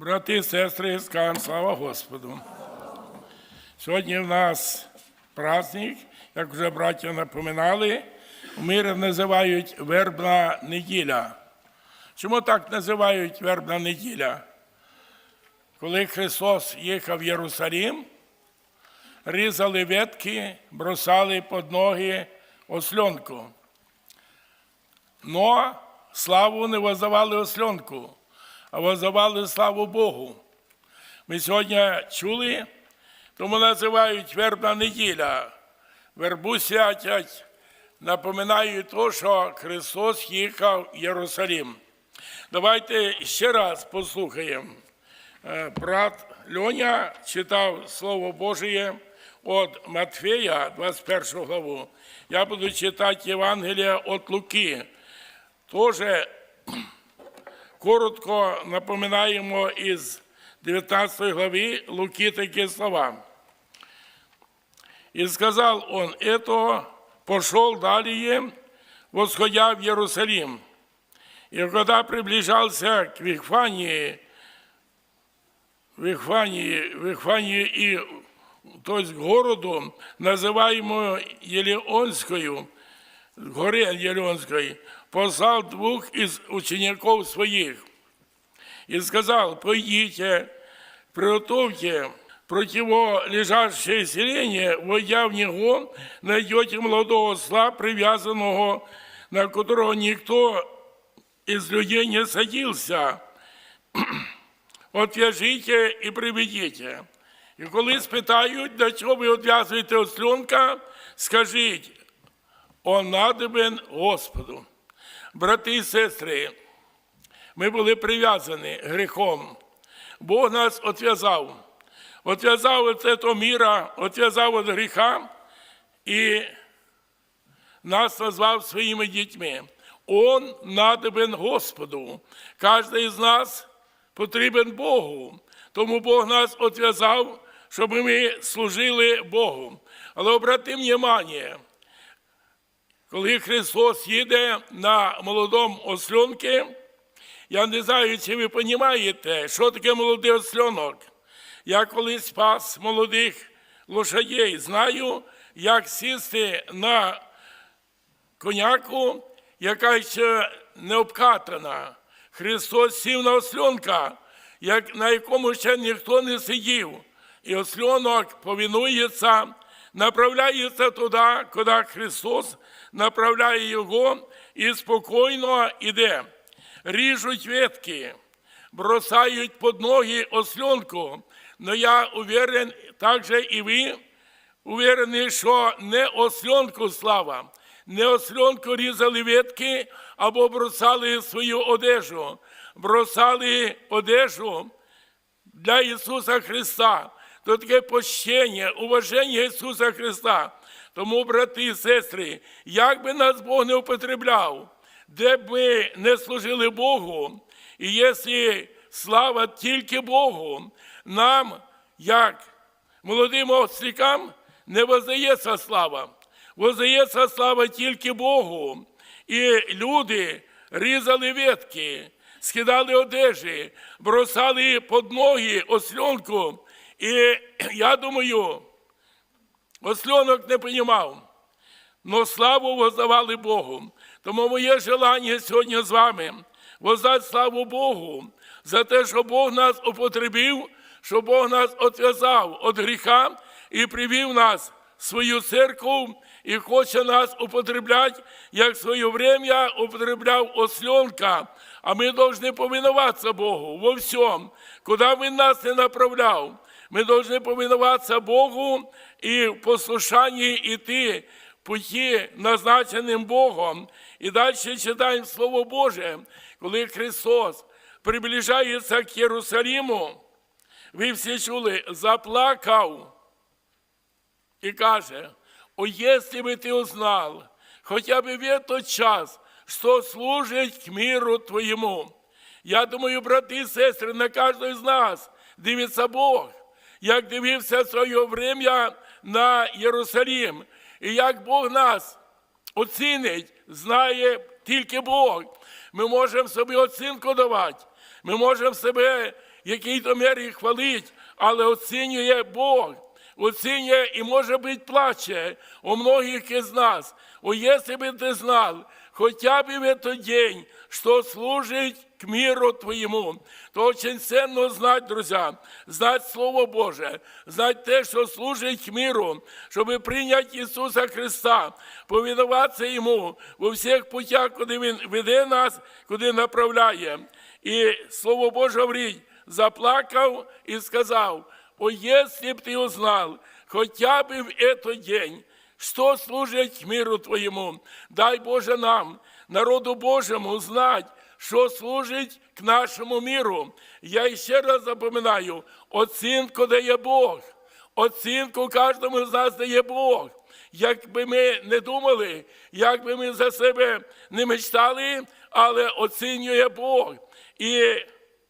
Брати і сестри, скажем слава Господу. Сьогодні в нас праздник, як вже браття напоминали, у мирі називають вербна неділя. Чому так називають вербна неділя? Коли Христос їхав в Єрусалім, різали ветки, бросали під ноги осльонку. Но славу не воздавали осльонку, воздавали славу Богу. Ми сьогодні чули, тому називають вербна неділя. Вербу святять, напоминають то, що Христос їхав в Єрусалім. Давайте ще раз послухаємо. Е, Брат Льоня читав Слово Божє від Матфея, 21 главу. Я буду читати Євангелія від Луки. Тоже коротко напоминаємо із 19 глави Луки такі слова. И сказал он это, пошел далее, восходя в Иерусалим. И когда приближался к Вихвании, Вихвании, Вихвании и, то городу, называемому Елеонскую, горе Елеонской, послал двух из учеников своих и сказал, пойдите, приготовьте противолежащее селение, войдя в него, найдете молодого осла, привязанного, на которого никто из людей не садился. Отв'яжите і приведіть. І коли спитають, для чого ви відв'язуєте ослонка, скажіть, он надобен Господу. Брати і сестри, ми були прив'язані гріхом. Бог нас отв'язав. Отв'язав від цього міра, отв'язав від гріха і нас назвав своїми дітьми. Он надобен Господу. Кожен із нас потрібен Богу. Тому Бог нас отв'язав, щоб ми служили Богу. Але обратим внимание, коли Христос їде на молодому осльонки, я не знаю, чи ви розумієте, що таке молодий осльонок. Я колись спас молодих лошадей, знаю, як сісти на коняку, яка ще не обкатана. Христос сів на осльонка, на якому ще ніхто не сидів. І осльонок повінується, направляється туди, куди Христос направляє його і спокійно йде. Ріжуть ветки, бросають під ноги осльонку. Но я уверен, также і ви, уверені, що не осльонку слава, не осльонку різали ветки або бросали свою одежу, бросали одежу для Ісуса Христа. То таке пощення, уваження Ісуса Христа. Тому, брати і сестри, як би нас Бог не употребляв, де б ми не служили Богу, і якщо слава тільки Богу, нам, як молодим ослікам, не воздається слава. Воздається слава тільки Богу. І люди різали ветки, скидали одежі, бросали під ноги осльонку. І я думаю, осльонок не понімав, но славу воздавали Богу. Тому моє желання сьогодні з вами воздати славу Богу за те, що Бог нас употребив, що Бог нас отв'язав від гріха і привів нас в свою церкву і хоче нас употребляти, як в своє время употребляв осльонка. А ми повинні повинуватися Богу во всьому, куди Він нас не направляв. Ми повинні повинуватися Богу і в послушанні йти путі, назначеним Богом. І далі читаємо Слово Боже, коли Христос приближається к Єрусалиму, ви всі чули, заплакав і каже, о, если бы ты узнал, хотя бы в этот час, что служить к миру твоєму. Я думаю, брати і сестри, на кожного з нас дивиться Бог, як дивився в своє время на Єрусалим, і як Бог нас оцінить, знає тільки Бог. Ми можемо собі оцінку давати, ми можемо себе який то мир і хвалить, але оцінює Бог. Оцінює і, може бути, плаче у многих із нас. О, бы ты знал, хотя бы в этот день, что служить к миру твоему, то очень ценно знать, друзья, знать Слово Боже, знать те, що служить к миру, щоб прийняти Ісуса Христа, повинуватися Йому у всіх путях, куди Він веде нас, куди направляє. І Слово Боже говорить, заплакав і сказав, о, если б ты узнал, хотя бы в этот день, что служить миру Твоему, дай Боже нам, народу Божому, знать, що служить к нашому миру. Я ще раз запоминаю, оцінку дає Бог, оцінку кожному з нас дає Бог. Як би ми не думали, як би ми за себе не мечтали, але оцінює Бог. І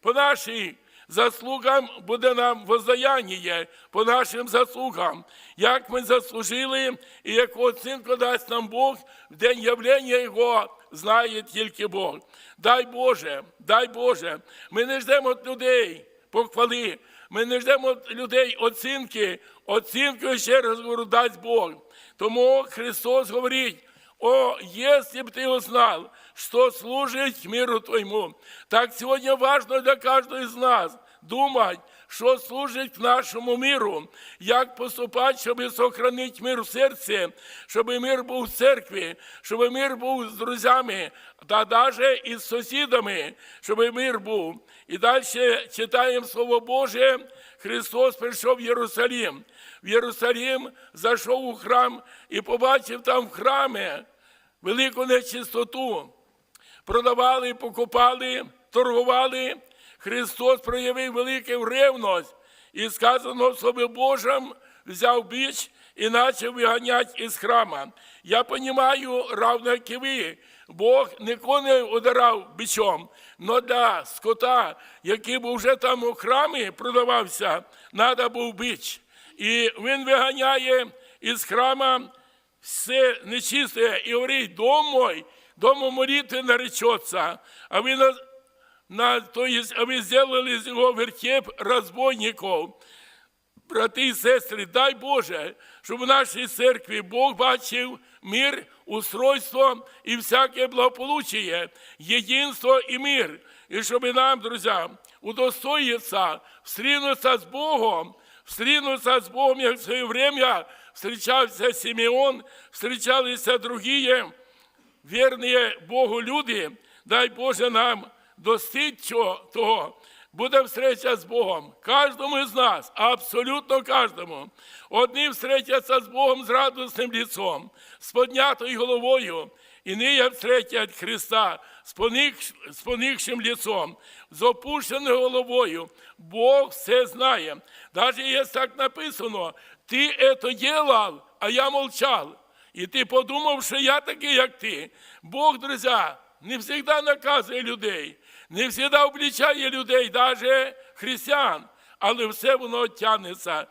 по нашій заслугам буде нам воздаяння, по нашим заслугам, як ми заслужили і яку оцінку дасть нам Бог в день явлення Його, знає тільки Бог. Дай Боже, дай Боже, ми не ждемо від людей похвали, ми не ждемо від людей оцінки, оцінку ще раз говорю, дасть Бог. Тому Христос говорить, о, если бы ты узнал, что служить миру твоему, так сегодня важно для каждого из нас думать, що служить нашому миру, як поступати, щоб сохранити мир в серці, щоб мир був в церкві, щоб мир був з друзями, та навіть із сусідами, щоб мир був. І далі читаємо Слово Боже, Христос прийшов в Єрусалім. В Єрусалім зайшов у храм і побачив там в храмі велику нечистоту. Продавали, покупали, торгували. Христос проявив велику ревність і сказано Слові Божому, взяв біч і почав виганяти із храма. Я розумію, равно як і ви, Бог не ударав бичом, але для скота, який був вже там у храмі, продавався, треба був бич. І він виганяє із храма все нечисте і говорить, дом мой, дому молитвы наречется, а вы, на, на, то есть, а вы сделали из него вертеп разбойников. Брати і сестри, дай Боже, щоб в нашій церкві Бог бачив мир, устройство і всяке благополучие, єдинство і мир. І щоб нам, друзі, удостоїться встрінутися з Богом, встрінутися з Богом, як в своє время встречався Симеон, встречалися другі вірні Богу люди, дай Боже нам достиг того. Буде встреча з Богом. Кожному з нас, абсолютно кожному. Одні встречаться з Богом з радісним лицом, з піднятою головою, іні встретять Христа з, поник, з лицом, з опущеною головою. Бог все знає. Навіть є так написано, ти это делал, а я молчал. І ти подумав, що я такий, як ти. Бог, друзі, не завжди наказує людей, не завжди облічає людей, навіть християн, але все воно тягнеться.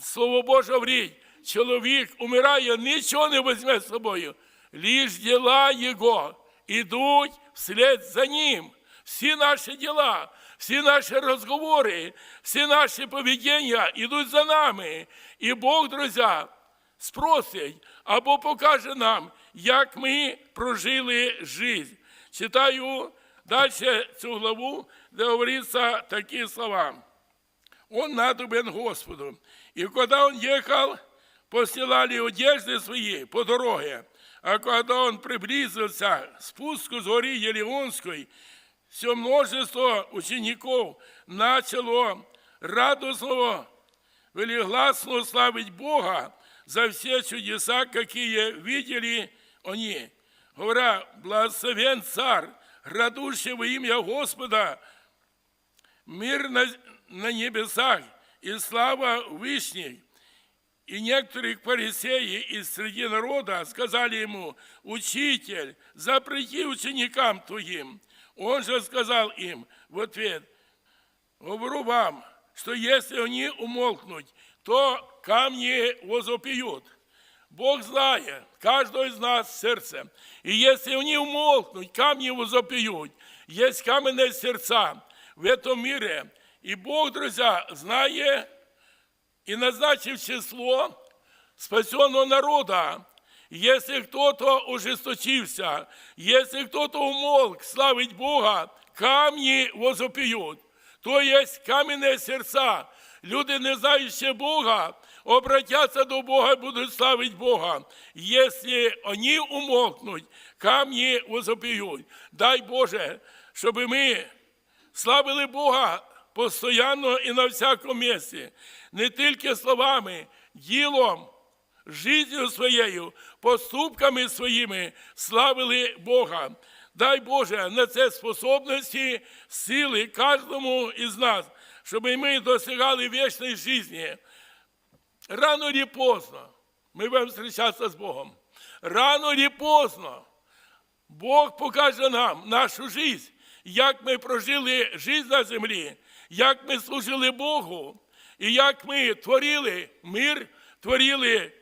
Слово Боже говорить, чоловік умирає, нічого не візьме з собою. Ліж діла Його ідуть вслед за ним. Всі наші діла, всі наші розговори, всі наші поведіння йдуть за нами. І Бог, друзі, спросить або покаже нам, як ми прожили життя. Читаю далі цю главу, де говориться такі слова. Он надобен Господу. И когда он ехал, постилали одежды свои по дороге. А когда он приблизился к спуску с горы Елеонской, все множество учеников начало радостно, велигласно славить Бога за все чудеса, какие видели они. Говоря, благословен царь, градущий во имя Господа, мир на, на небесах и слава Вышних. И некоторые фарисеи из среди народа сказали ему, «Учитель, запрети ученикам твоим». Он же сказал им в ответ, «Говорю вам, что если они умолкнут, то камни возопьют». Бог знает каждого из нас сердце. И если они умолкнут, камни возопьют. Есть каменные сердца в этом мире. І Бог, друзі, знає и назначив число спасенного народа. Если кто-то ужесточился, если кто-то умолк славить Бога, камни возопьют. То есть каменные сердца. Люди, не знающие Бога, обратятся до Бога и будут славить Бога. Если они умолкнут, камни возопьют. Дай Боже, чтобы мы славили Бога постійно і на всякому місці, не тільки словами, ділом, життю своєю, поступками своїми славили Бога. Дай Боже на це способності, сили кожному із нас, щоб ми досягали вічної житті. Рано чи поздно ми будемо зустрічатися з Богом. Рано чи поздно Бог покаже нам нашу життя, як ми прожили життя на землі, як ми служили Богу, і як ми творили мир, творили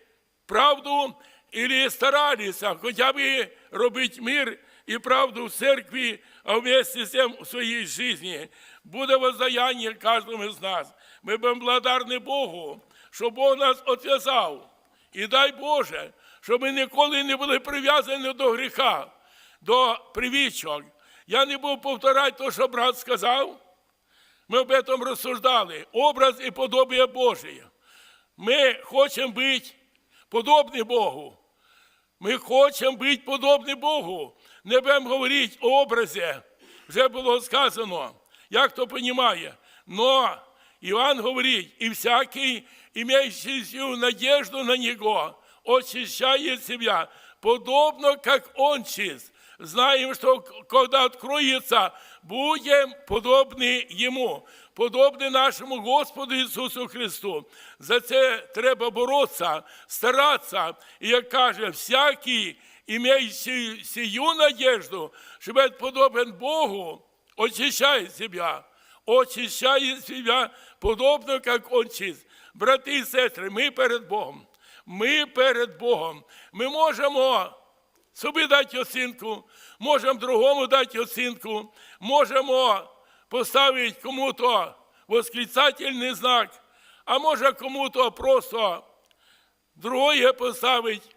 правду і старалися хоча б робити мир і правду в церкві, а вместе з цим в своїй житті. Буде воздаяння кожному з нас. Ми будемо благодарні Богу, що Бог нас отв'язав. І дай Боже, щоб ми ніколи не були прив'язані до гріха, до привічок. Я не буду повторяти те, що брат сказав. Ми об этом розсуждали. Образ і подобие Божие. Ми хочемо бути подобні Богу. Ми хочемо бути подобні Богу. Не будемо говорити о образі. Вже було сказано, як то розуміє. Но Іван говорить, і всякий, имеющий надежду на Него, очищает себя, подобно, как Он чист. Знаем, что когда откроется, будем подобны Ему, подобны нашему Господу Ісусу Христу. За це треба боротися, старатися. І як каже, всякий, имеющий сию надежду, що буде подобен Богу, очищає себя, очищає себя, подобно, как Он чист. Брати і сестри, ми перед Богом. Ми перед Богом. Ми можемо собі дати оцінку, можемо другому дати оцінку, можемо поставити кому-то восклицательний знак, а може кому-то просто другое поставить,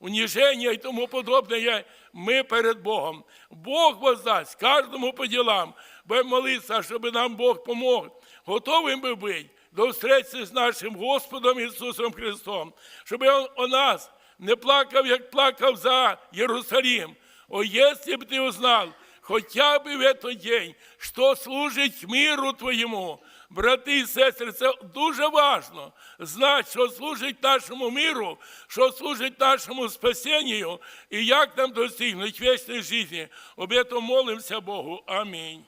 уніження і тому подобне. Ми перед Богом. Бог воздасть кожному по ділам. Будемо молитися, щоб нам Бог помог. Готовим би бути до встречі з нашим Господом Ісусом Христом, щоб Він о нас не плакав, як плакав за Єрусалим. О, если б ты узнал, хотя бы в этот день, что служить миру твоєму, брати і сестри, це дуже важно знати, що служить нашому миру, що служить нашому спасенню і як нам достигнути вічної житті. Об этом молимося Богу. Амінь.